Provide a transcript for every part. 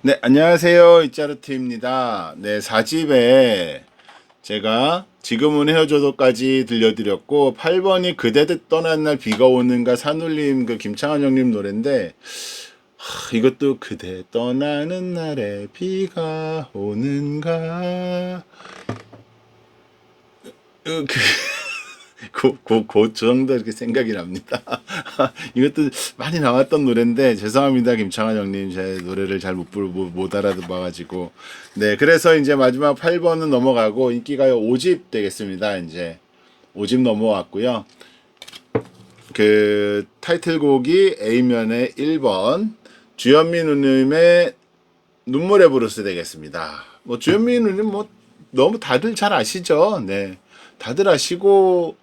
네, 안녕하세요. 이짜르트입니다. 네, 4집에 제가 지금은 헤어져도까지 들려드렸고 8번이 그대 떠난 날 비가 오는가 산울림 그 김창완 형님 노래인데 하, 이것도 그대 떠나는 날에 비가 오는가 어, 그, 그, 그, 그 정도 이렇게 생각이 납니다. 이것도 많이 나왔던 노래인데, 죄송합니다, 김창환 형님. 제 노래를 잘 못, 부르, 못, 못 알아봐가지고. 네, 그래서 이제 마지막 8번은 넘어가고, 인기가요 5집 되겠습니다, 이제. 5집 넘어왔고요. 그, 타이틀곡이 A면의 1번, 주현미 누님의 눈물의 브루스 되겠습니다. 뭐, 주현미 누님 뭐, 너무 다들 잘 아시죠? 네. 다들 아시고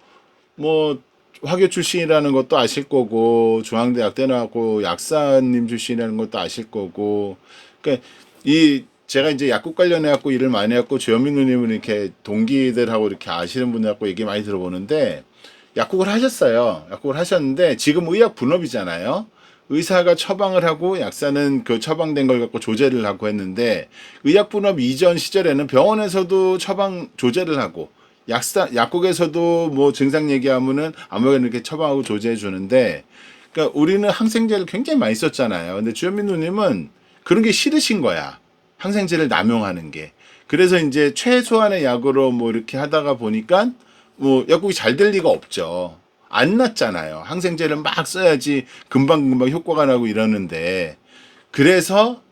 뭐 화교 출신이라는 것도 아실 거고 중앙대학 대 나왔고 약사님 출신이라는 것도 아실 거고 그러니까 이 제가 이제 약국 관련해 갖고 일을 많이 했고 주현민 누님은 이렇게 동기들하고 이렇게 아시는 분들하고 얘기 많이 들어보는데 약국을 하셨어요. 약국을 하셨는데 지금 의약 분업이잖아요. 의사가 처방을 하고 약사는 그 처방된 걸 갖고 조제를 하고 했는데 의약 분업 이전 시절에는 병원에서도 처방 조제를 하고 약사 약국에서도 뭐 증상 얘기하면은 아무거나 이렇게 처방하고 조제해 주는데 그러니까 우리는 항생제를 굉장히 많이 썼잖아요. 근데 주현민 누님은 그런 게 싫으신 거야. 항생제를 남용하는 게. 그래서 이제 최소한의 약으로 뭐 이렇게 하다가 보니까 뭐 약국이 잘 될 리가 없죠. 안 났잖아요. 항생제를 막 써야지 금방금방 효과가 나고 이러는데 그래서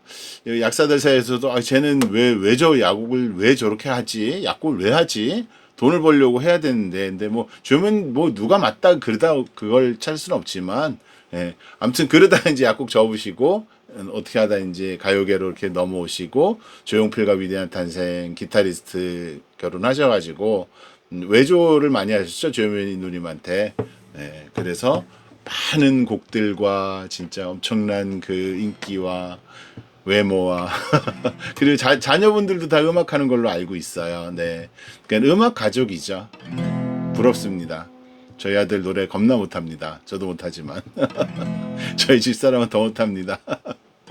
약사들 사이에서도 아 쟤는 왜 왜 저 약국을 왜 저렇게 하지? 약국을 왜 하지? 돈을 벌려고 해야 되는데 근데 뭐 주면 뭐 누가 맞다 그러다 그걸 찾을 수는 없지만 예. 아무튼 그러다 이제 약국 접으시고 어떻게 하다 이제 가요계로 이렇게 넘어오시고 조용필과 위대한 탄생 기타리스트 결혼하셔가지고 음, 외조를 많이 하셨죠 조용필 누님한테 예. 그래서 많은 곡들과 진짜 엄청난 그 인기와 외모와 그리고 자, 자녀분들도 다 음악하는 걸로 알고 있어요. 네, 그러니까 음악 가족이죠. 부럽습니다. 저희 아들 노래 겁나 못합니다. 저도 못하지만 저희 집사람은 더 못합니다.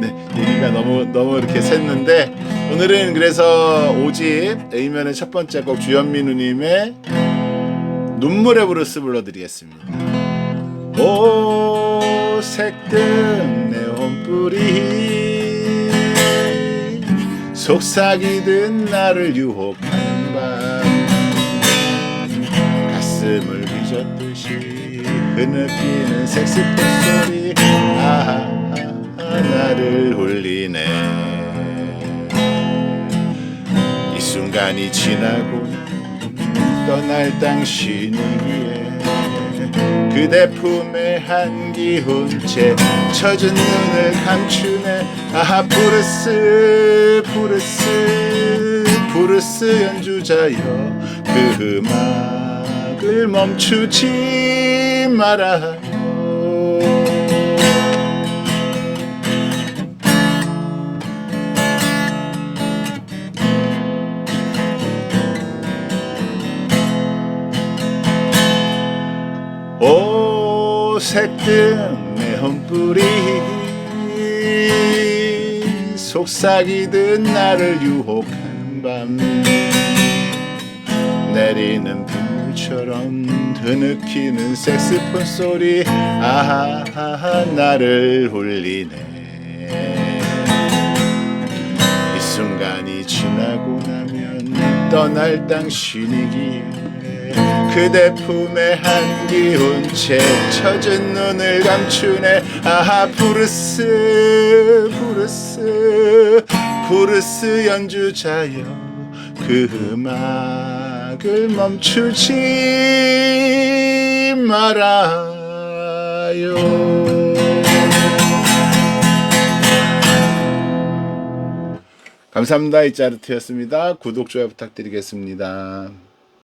네, 얘기가 너무 너무 이렇게 샜는데 오늘은 그래서 오집 A면의 첫 번째 곡 주현미 누님의 눈물의 브루스 불러드리겠습니다. 오 색든 네온불이 속삭이듯 나를 유혹하는 밤 가슴을 빚었듯이 흐느끼는 섹시폰 소리. 아하 나를 울리네. 이 순간이 지나고 떠날 당신이기에 그대 품에 한기운 채 젖은 눈을 감추네. 아하 부르스 부르스 부르스 연주자여. 그 음악을 멈추지 말아 오색든 내혼뿌리 속삭이듯 나를 유혹하는 밤 내리는 빗물처럼 드느끼는 색스폰 소리 아하 나를 울리네. 이 순간이 지나고 나면 떠날 당신이기에 그대 품에 한기운 채 젖은 눈을 감추네. 아하 부르스 부르스 부르스 연주자여. 그 음악을 멈추지 말아요. 감사합니다. 이짜르트였습니다. 구독 좋아요 부탁드리겠습니다